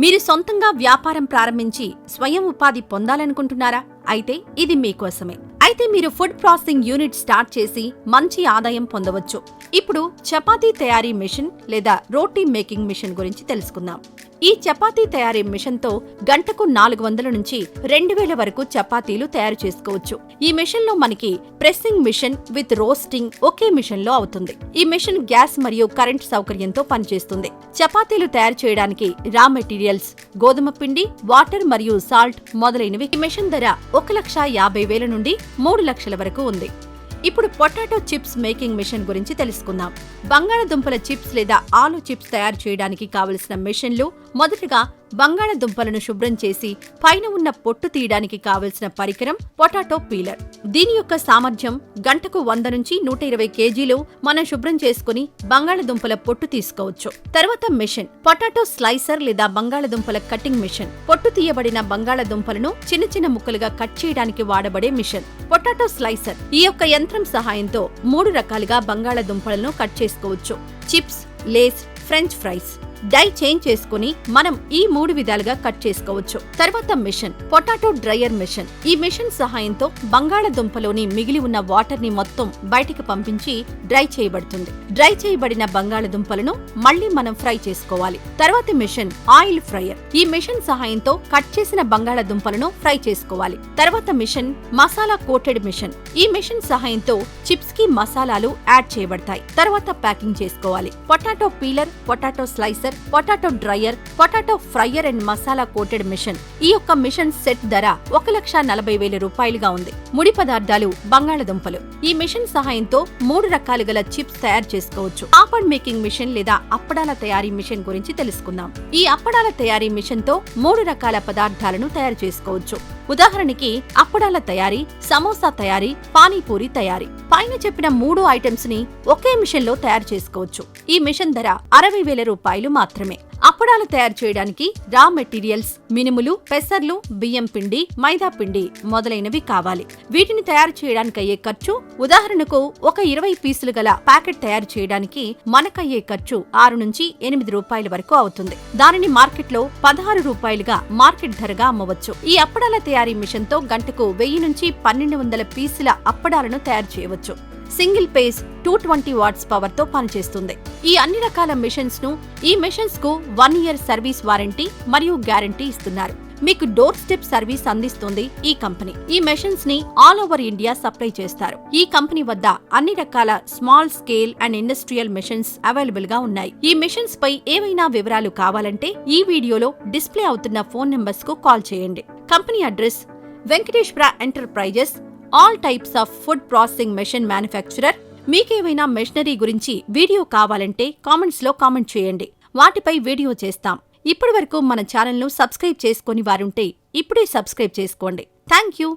మీరు సొంతంగా వ్యాపారం ప్రారంభించి స్వయం ఉపాధి పొందాలనుకుంటున్నారా? అయితే ఇది మీకోసమే. అయితే మీరు ఫుడ్ ప్రాసెసింగ్ యూనిట్ స్టార్ట్ చేసి మంచి ఆదాయం పొందవచ్చు. ఇప్పుడు చపాతీ తయారీ మిషన్ లేదా రోటీ మేకింగ్ మిషన్ గురించి తెలుసుకుందాం. ఈ చపాతీ తయారీ మిషన్తో గంటకు నాలుగు వందల నుంచి రెండు వేల వరకు చపాతీలు తయారు చేసుకోవచ్చు. ఈ మిషన్లో మనకి ప్రెస్సింగ్ మిషన్ విత్ రోస్టింగ్ ఒకే మిషన్లో అవుతుంది. ఈ మిషన్ గ్యాస్ మరియు కరెంట్ సౌకర్యంతో పనిచేస్తుంది. చపాతీలు తయారు చేయడానికి రా మెటీరియల్స్ గోధుమ పిండి వాటర్ మరియు సాల్ట్ మొదలైనవి. ఈ మిషన్ ధర ఒక లక్ష యాభై వేల నుండి మూడు లక్షల వరకు ఉంది. ఇప్పుడు పొటాటో చిప్స్ మేకింగ్ మిషన్ గురించి తెలుసుకుందాం. బంగాళదుంపల చిప్స్ లేదా ఆలు చిప్స్ తయారు చేయడానికి కావలసిన మిషన్లు మొదటగా బంగాళదుంపలను శుభ్రం చేసి పైన ఉన్న పొట్టు తీయడానికి కావలసిన పరికరం పొటాటో పీలర్. దీని యొక్క సామర్థ్యం గంటకు వంద నుంచి నూట ఇరవై కేజీలు మనం శుభ్రం చేసుకుని బంగాళదుంపల పొట్టు తీసుకోవచ్చు. తర్వాత మిషన్. పొటాటో స్లైసర్ లేదా బంగాళదుంపల కటింగ్ మిషన్. పొట్టు తీయబడిన బంగాళదుంపలను చిన్న చిన్న ముక్కలుగా కట్ చేయడానికి వాడబడే మిషన్. Potato slicer. ఈ యొక్క యంత్రం సహాయంతో మూడు రకాలుగా బంగాళదుంపలను కట్ చేసుకోవచ్చు. Chips Lay's french fries. Die change చేసుకుని మనం ఈ మూడు విధాలుగా కట్ చేసుకోవచ్చు. తర్వాత మిషన్ పొటాటో డ్రయర్ మిషన్. ఈ మిషన్ సహాయంతో బంగాళదుంపలోని మిగిలి ఉన్న వాటర్ని మొత్తం బయటికి పంపించి డ్రై చేయబడుతుంది. డ్రై చేయబడిన బంగాళదుంపలను మళ్ళీ మనం ఫ్రై చేసుకోవాలి. తర్వాతి మిషన్ ఆయిల్ ఫ్రైయర్. ఈ మిషన్ సహాయంతో కట్ చేసిన బంగాళదుంపలను ఫ్రై చేసుకోవాలి. తర్వాత మిషన్ మసాలా కోటెడ్ మిషన్. ఈ మిషన్ సహాయంతో చిప్స్ కి మసాలాలు యాడ్ చేయబడతాయి. తర్వాత ప్యాకింగ్ చేసుకోవాలి. Potato peeler potato slicer potato dryer potato fryer and masala coated machine. ఈ యొక్క మిషన్ సెట్ ధర ఒక లక్ష నలభై వేల రూపాయలుగా ఉంది. ముడి పదార్థాలు బంగాళదుంపలు. ఈ మిషన్ సహాయంతో మూడు రకాలు గల చిప్స్ తయారు చేసుకోవచ్చు. పాపడ్ మేకింగ్ మిషన్ లేదా అప్పడాల తయారీ మిషన్ గురించి తెలుసుకుందాం. ఈ అప్పడాల తయారీ మిషన్తో మూడు రకాల పదార్థాలను తయారు చేసుకోవచ్చు. ఉదాహరణకి అప్పడాల తయారీ సమోసా తయారీ పానీపూరి తయారీ. పైన చెప్పిన మూడు ఐటమ్స్ని ఒకే మిషన్లో తయారు చేసుకోవచ్చు. ఈ మిషన్ ధర అరవై వేల రూపాయలు మాత్రమే. అప్పడాలు తయారు చేయడానికి రా మెటీరియల్స్ మినుములు పెసర్లు బియ్యం పిండి మైదా పిండి మొదలైనవి కావాలి. వీటిని తయారు చేయడానికి అయ్యే ఖర్చు ఉదాహరణకు ఒక ఇరవై పీసులు గల ప్యాకెట్ తయారు చేయడానికి మనకయ్యే ఖర్చు ఆరు నుంచి ఎనిమిది రూపాయల వరకు అవుతుంది. దానిని మార్కెట్లో పదహారు రూపాయలుగా మార్కెట్ ధరగా అమ్మవచ్చు. ఈ అప్పడాల తయారీ మిషన్తో గంటకు వెయ్యి నుంచి పన్నెండు వందల పీసుల అప్పడాలను తయారు చేయవచ్చు. Single phase two twenty watts పవర్తో పనిచేస్తుంది. ఈ అన్ని రకాల మిషన్స్ను ఈ మిషన్స్కు వన్ ఇయర్ సర్వీస్ వారంటీ మరియు గ్యారంటీ ఇస్తున్నారు. మీకు డోర్ స్టెప్ సర్వీస్ అందిస్తుంది ఈ కంపెనీ. ఈ మెషిన్స్ని ఆల్ ఓవర్ ఇండియా సప్లై చేస్తారు. ఈ కంపెనీ వద్ద అన్ని రకాల small scale and industrial machines అవైలబుల్గా ఉన్నాయి. ఈ మెషిన్స్ పై ఏవైనా వివరాలు కావాలంటే ఈ వీడియోలో డిస్ప్లే అవుతున్న ఫోన్ నెంబర్స్కు కాల్ చేయండి. Company address Venkateswara enterprises all types of food processing machine manufacturer. మీకేమైనా మెషినరీ గురించి వీడియో కావాలంటే కామెంట్స్లో కామెంట్ చేయండి. వాటిపై వీడియో చేస్తాం. ఇప్పటి వరకు మన ఛానల్ను సబ్స్క్రైబ్ చేసుకుని వారుంటే ఇప్పుడే సబ్స్క్రైబ్ చేసుకోండి. Thank you.